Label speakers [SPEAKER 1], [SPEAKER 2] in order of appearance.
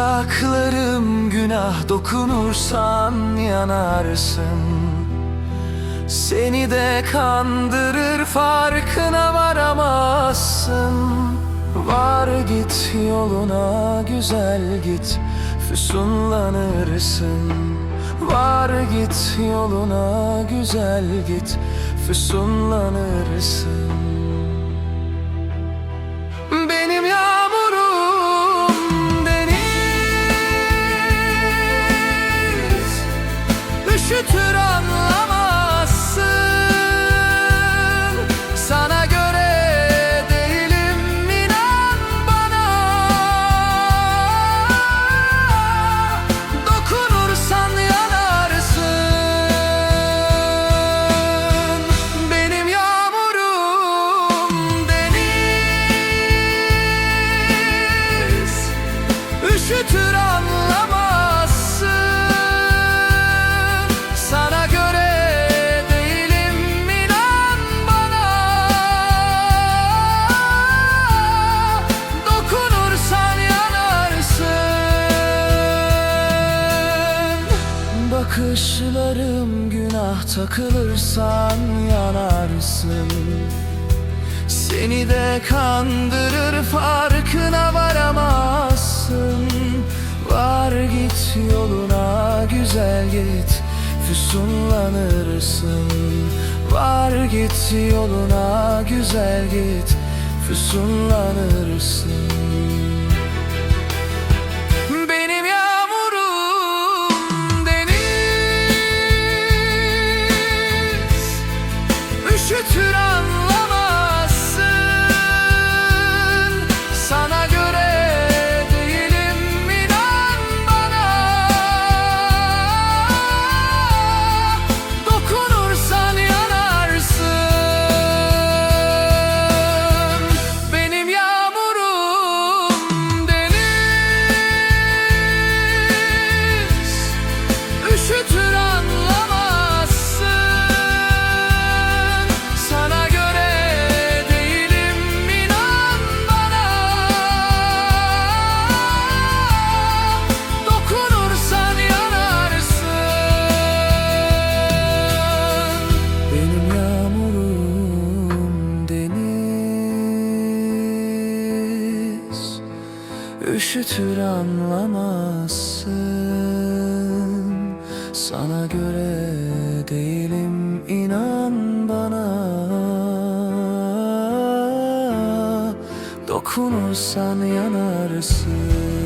[SPEAKER 1] Dudaklarım günah dokunursan yanarsın. Seni de kandırır farkına varamazsın. Var git yoluna güzel git Füsunlanırsın. Var git yoluna güzel git Füsunlanırsın Üşütür anlamazsın Bakışlarım günah takılırsan yanarsın. Seni de kandırır farkına varamazsın. Var git yoluna güzel git Füsunlanırsın. Var git yoluna güzel git Füsunlanırsın Üşütür anlamazsın. Sana göre değilim inan bana. Dokunursan yanarsın